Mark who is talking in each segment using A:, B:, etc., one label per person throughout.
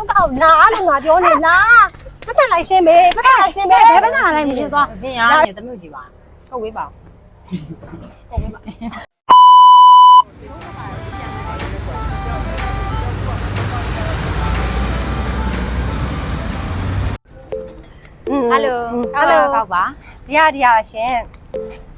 A: တော့တော့လာလို့ငါပြောနေလားပတ်သက်လိုက်ရှင်းမေးပတ်သက်လိုက်ရှင်းမေး
B: ဘယ်ပတ်စံလိုက်မလို့သွား
C: ပြင်ရနေတမျိုးကြည့်ပါ
A: ဟုတ်ဝေးပါ
C: ဟယ်လို
A: ဟယ်လို
C: ကောက်ပါ
A: ဒီရဒီရရှင်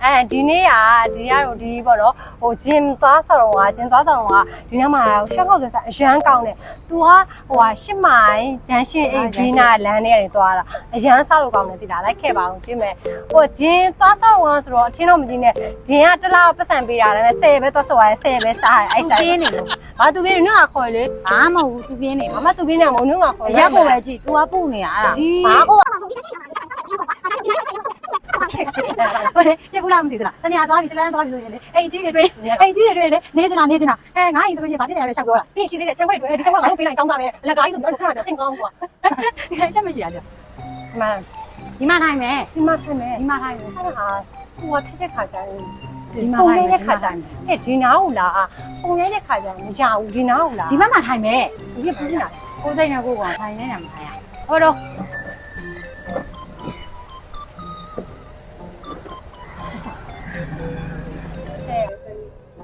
A: အဲဒီနေ့ကဒီကတော့ဒီပေါ့နော်ဟိုဂျင်သွားဆောင်ကဂျင်သွားဆောင်ကဒီနေ့မှာရှက်ခေါက်ဆိုဆိုအရန်ကောင်းတယ်။ तू ကဟိုဟာရှစ်မိုင်ဂျန်ရှင်အိတ်ဒီနာလမ်းထဲကနေသွားတာအရန်ဆောက်လို့ကောင်းတယ်သိလားလိုက်ခဲ့ပါအောင်ကြည့်မယ်။ဟိုဂျင်သွားဆောင်ကဆိုတော့အထင်းတော့မကြည့်နဲ့ဂျင်ကတစ်လားပတ်စံပေးတာလည်းဆယ်ပဲသွားဆောင်ရတယ်ဆယ်ပဲစားရတယ်အဲ့ဆိုင်
C: ပြင်းနေလို့
A: ဘာသူပြင်းနေနှုတ်ကခေါ်လေ
C: ဘာမှမဟုတ်သူပြင်းနေ
A: အမသူပြင်းနေမဟုတ်
C: နှုတ်ကခေါ်ရက်ကိုပဲကြည့် तू ကပုတ်နေရတာ
A: ဘာကိုက
B: ဟုတ်တယ်ကြည့်ဘူးလားမသိသလားတနေ့သွားပြီတလန်းသွားပြီလို့ရင်လေအိမ်ကြီးတွေတွေ့အိမ်ကြီးတွေတွေ့လေနေချင်တာနေချင်တာအဲငါအိမ်ဆိုလို့ရှိရင်ဘာဖြစ်နေလဲရှောက်ပြောတာ
A: ပြင်းရှိသေးတယ်ချမ်းခွက်တွေဒီချမ်းခွက်ငါတို့ပေးလိုက်ကောင်းတာပဲ။လက်ကားကြီးဆိုတော့ခဏတော့စင်ကောင်းကွာ
B: ဒီကချက်မရှိရကြ။
A: အမ
C: ဒီမှာထိုင်မယ်
A: ဒီမှာထိုင်မယ်
C: ဒီမှာထိုင်မယ်
A: အဲ့ဒါဟိုထက်တဲ့ခါကျရင်ပုံနေတဲ့ခါကျရင်ဟဲ့ဒီနားဟုတ်လားပုံနေတဲ့ခါကျရင်မရဘူးဒီနားဟုတ်လား
C: ဒီဘက်မှာထိုင်မယ်
A: ဒီကပူးနေတာ
C: ကိုယ်စိတ်နဲ့ကိုယ်ကောင်ထိုင်နေတာမထိုင်ရဟောတော့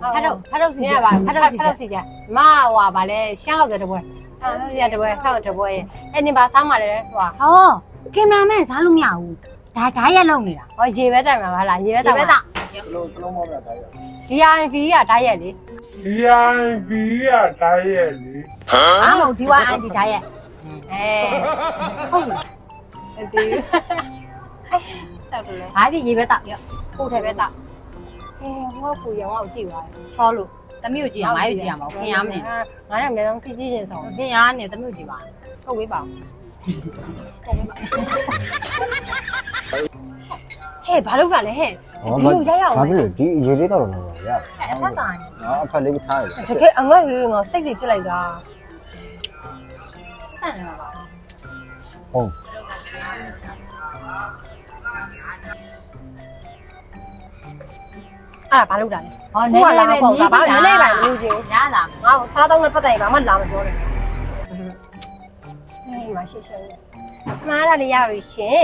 C: ဖတ်တော့ဖတ်တော့စီ
A: နေ
C: ကြ
A: ရပါ
C: ဖတ်တော့စီကြ
A: စီကြမဟွာဗာလဲရှမ်းဟုတ်တဲ့တပွဲအဲ့ဒီတပွဲထောက်တပွဲရဲ့အဲ့ဒီပါစားမှလည်းဟွာ
C: ဟောကင်မရာမန်စားလို့မရဘူးဒါဓာတ်ရက်လုံးနေတာ
A: ဟောရေပဲတိုင်မှာဗလားရေပဲတိုင်
C: ဒီဘ
A: မှာ
C: က်က
D: Slow slow mo na tayo.
A: DIV ကဓာတ်ရက်လေ
D: VIP ရတိုင်းရဲ့လေ
C: အားမဟုတ်ဒီဝိုင်းအန်ဒီဓာတ်ရက်
A: အဲဟုတ်လားဒီဆက်တယ်လေ
C: ဘာဖြစ်ရေပဲတောက်ရော
A: ကိုယ်ထဲပဲတောက် အဲဟောကိုရောင်အောင်ကြည့်ပါ
C: ချောလို့တမျိုးကြည့်ရမိုင်းကြည့်ရမှာခင်ရမနေ
A: ငါလည်းအများဆုံးကြည့်ကြည့်နေဆောင်
C: ခင်ရနေတမျိုးကြည့်ပါ
A: ဟုတ်ဝေးပါဟဲ့ဘာလုပ်တာလဲဟဲ့ဒီလိုရိုက်ရအောင်
E: ဘာဖြစ်လို့ဒီရေလေးတော့တော့ရ
C: အဆက်တိုင်း
E: နော်အဖက်လေးထားရ
A: တကယ်အငတ်ဟေးငါစိတ်တွေပြစ်လိုက်တာ
C: ဆန်နေမှာပါ
E: ဟုတ်
A: အဲ့ဒါဘာလုပ်တာလဲ
C: ဟော
A: ကိုကလာမပေါ့ဒါဘာနည်းနည်းပါလို့ချင်း
C: ရလာ
A: ငါ့ကိုစားတော့နဲ့ပတ်သက်ရင်ဘာမှလာမပြောနဲ့အေးမရှိရှင်းမှားတာလေးရပြီရှင်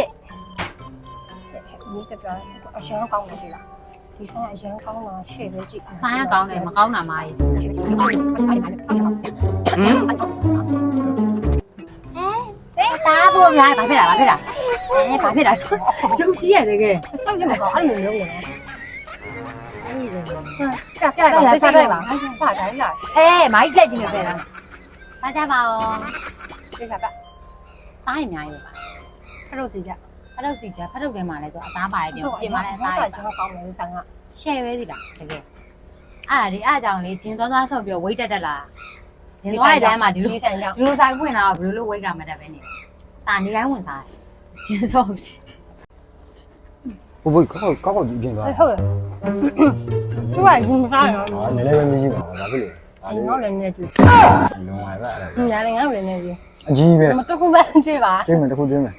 A: ဒီကတော့အရှင်ကောင်းတယ်လားဒီဆိုင်အရင်ကောင်းတာရှေ့ပဲကြည့်
C: ဆိုင်ရကောင်းတယ်မကောင်းတာမာကြီးတားဖို့များဘာဖြစ်တာဘာဖြစ်တာအဲဘာဖြစ်တာဆိုကျုပ်ကြီးရတကယ်
A: စောင့်ကြည့်မကောင်းအဲ့လိုမျိုးနေတယ်
C: အဲ့ဒီလေ
A: ပြပြပါပြပြပါပါတိုင်းလား
C: အဲမိုင်းကြက်ကြီးနေပဲလားစားကြပါဦး
A: ပြပြပါ
C: စားရင်များရပါ
A: ခရုပ်စီကြ
C: ဖတ်တော့စီကြဖတ်တော့ထဲမှာလည်းသူအသားပါရပြင်ပြင်မှာလည်းအသားရ
A: ကျွန်တော်ကောင်းတယ်ဆိုင်က
C: ရှယ်ပဲစီလားတကယ်အဲ့ဒီအားကြောင့်လေဂျင်းသွားသွားဆော့ပြီးဝိတ်တက်တက်လာဂျင်းသွားတဲ့လမ်းမှာဒီလို
A: ဒီဆိုင်ကြောင့်
C: ဒီလိုဆိုင်ဖွင့်လာတော့ဘယ်လိုလုပ်ဝိတ်ကမတက်ပဲနေစာနေတိုင်းဝင်စားဂျင်းဆော့ပြီး
E: ဘိုးဘိုးကောက်ကောက်ကောက်ကြည့်ပြင်သွား
A: ဟုတ်ရဲ့သူကရင်မစားရအောင်
E: ဟာနည်းနည်းပဲမြည်ကြည့်ပါဘာဖြစ်လို့ဒါလေး
A: ငေါ့လည်းနေကြည့်
E: လုံးဝပဲအဲ့
A: ညာလည်းငေါ့လည်းနေကြည့်
E: အကြီးပဲ
A: မတခုပဲကြည့်ပါ
E: ကျင်းမယ်တစ်ခုကျင်းမယ်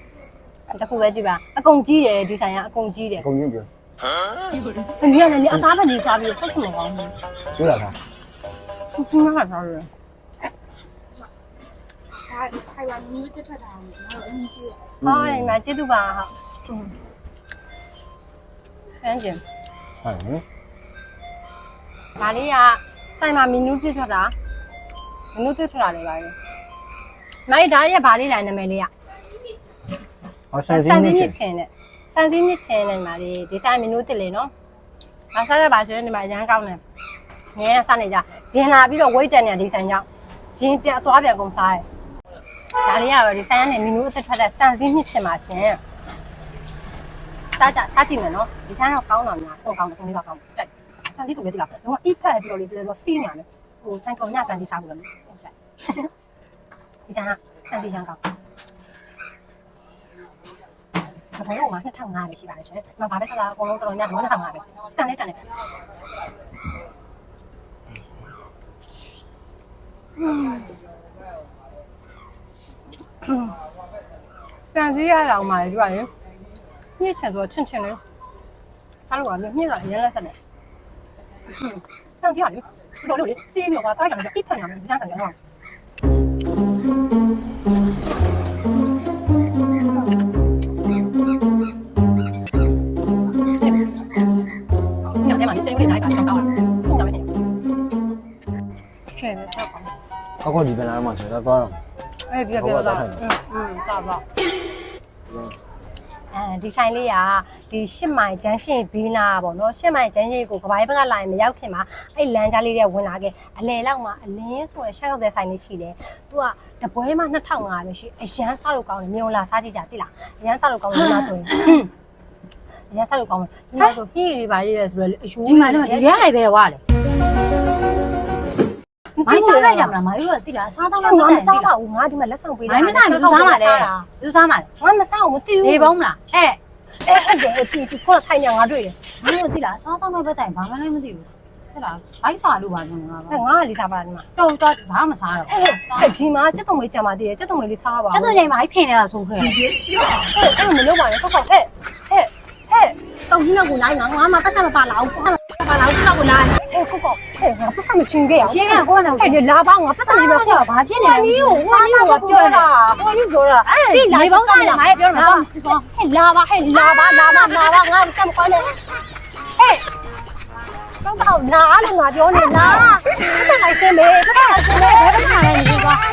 A: တခုပဲကြည့်ပါအကုန်ကြီးတယ်ဒီဆိုင်ကအကုန်ကြီးတယ်
E: အကုန်ကျင်းပြော
A: ဒီကလည်းနေအသားပဲကြီးစားပြီးဆက်ချင်မကောင်းဘူး
E: ပြောတာက
A: ဒီမှာကစားတယ်
F: ဒါဆိုင်ပါမျိုးတက်ထွက်တာကိုကျွန်တော်အကြီးကြီးရ
A: ဟောဒီမှာကျေးဇူးပါဟုတ် ဆန်းကျင်
E: ဟုတ်နော်
A: ဒါလေးကဆိုင်မှာမီနူးပြည့်ထွက်တာမီနူးပြည့်ထွက်တာလေပါလေမိုင်းဒါလေးကဘာလေးလဲနာမည်လေးက
E: ဟောဆန်စင်းနေချင်
A: ချင်တဲ့ဆန်စင်းမြစ်ချင်တဲ့မှာလေဒီဆိုင်မီနူးတစ်လေနော်မဆားရပါဆိုရင်ဒီမှာရမ်းကောင်းတယ်ငဲစားနေကြဂျင်လာပြီးတော့ဝိတ်တန်နေဒီဆိုင်ကြောင့်ဂျင်းပြသွားပြန်ကုန်စားတယ်ဒါလေးကပဲဒီဆိုင်ကနေမီနူးအသက်ထွက်တဲ့ဆန်စင်းမြစ်ချင်ပါရှင် စားကြစားကြည့်မယ်နော်ဒီဆိုင်တော့ကောင်းတာများတော့ကောင်းတယ်ခင်ဗျာကောင်းတယ်တိုက်ဆန်စင်းတူလေဒီလားတော့အိဖက်ပြီးတော့လေပြီးတော့စီးနေရတယ်ဟိုဆိုင်ကောင်ညဆန်စင်းစားဘူးလေဒီဆိုင်ကဆန်စင်းရမ်းကောင်း။ဘာလို့မှ2500ပဲရှိပါလေရှင်။မဘာပဲဆက်လာအကုန်လုံးတော်တော်များများ2500ပဲ။တန်လေးတန်လေး။စံစည်းရအောင်ပါလေဒီကလေ။ 一千多轻轻的，啥路啊？你你咋进来啥的？嗯，想听啥的？不着六零，几秒花三十秒，一分两秒，一千三千万。他过里边来了
E: 吗？现在到
A: 了。哎，别别别！嗯嗯，咋了？嗯 အဲဒီဆိုင်လေးကဒီရှစ်မိုင်ဂျန်ရှင်ဘီနာပေါ့နော်ရှစ်မိုင်ဂျန်ရှင်ကိုကပိုင်းဘက်ကလာရင်မရောက်ခင်မှာအဲ့လမ်းကြားလေးတွေဝင်လာခဲ့အလဲလောက်မှာအလင်းဆိုရယ်ရှောက်ရောက်တဲ့ဆိုင်လေးရှိတယ်သူကတပွဲမှာ2500ပဲရှိအရန်စားလို့ကောင်းတယ်မြေုံလာစားကြည့်ကြသိလားအရန်စားလို့ကောင်းတယ်ဒီမှာဆိုရင်အရန်စားလို့ကောင်းတယ်ဒီမှာဆိုပြည်ရီပါရေးတယ်ဆိုတော့အယူ
C: ဒီမှာတော့ဒီရဲဟိုင်ပဲဝါလေမိုင်းစား လိုက်တာမလားမိုင်းတို့ကတိလားစားတော့
A: ငါ
C: မ
A: မ
C: စား
A: စား
C: ဘူး
A: ပါဘူးငါဒီမှာလက်ဆောင်ပေး
C: မိုင်းမစားဘူးသူစားမှာလေသူစားမှာလေ
A: ငါမစားဘူးမသိဘူး
C: နေပုံးမလားအဲ
A: အဲ့ဟုတ်တယ်သူသူခေါ်ထိုင်နေငါတွေ့တယ်
C: မင်းတို့တိလားစားတော့မဲ့ဘက်တိုင်ဘာမှလည်းမသိဘူးဟုတ်လားဘိုက်စားလို့ပါကျွန်တော်က
A: အဲ့ငါကလေးစားပါလားဒီမှာ
C: တော့တော့ဘာမှမစားတော့
A: အဲ့အဲ့ဒီမှာစက်တုံမေးကြံပါသေးတယ်စက်တုံမေးလေးစားပါ
C: ကျတော့ညမှာဖိနေတာဆိုခဲ့
A: အဲ့အဲ့မလုပ်ပါနဲ့ကောက်ကောက်ဟဲ့ဟဲ့ဟဲ့တောင်ကြီးကကိုလိုက်ငါငါမှပတ်သက်မပါလာဘူးပတ်သက်ပါလာဘူးတော့ကိုလိုက် အေးကောက်ကောက်ဟဲ့ငါပတ်သက်မရှင်ခဲ့အောင်
C: ရှင်းကကိုကတော့
A: အဲ့ဒီလာပါငါပတ်သက်ကြီးပဲခေါ်
C: ဘာဖြစ်နေ
A: ဝါနီကိုဝါနီကိုပြောတာဝါနီပြောတာ
C: အဲ့ဒီနေပုံးစားတယ်ငါပြောမှာတော့စီကော
A: ဟဲ့လာပါဟဲ့လာပါလာပါလာပါငါစက်မခွဲနဲ့ဟဲ့ကောက်ကောက်နားလို့ငါပြောနေလားပတ်သက်လိုက်စင်းမေပတ်သက်လိုက်စင်းမေဘယ်မှာလဲဒီကွာ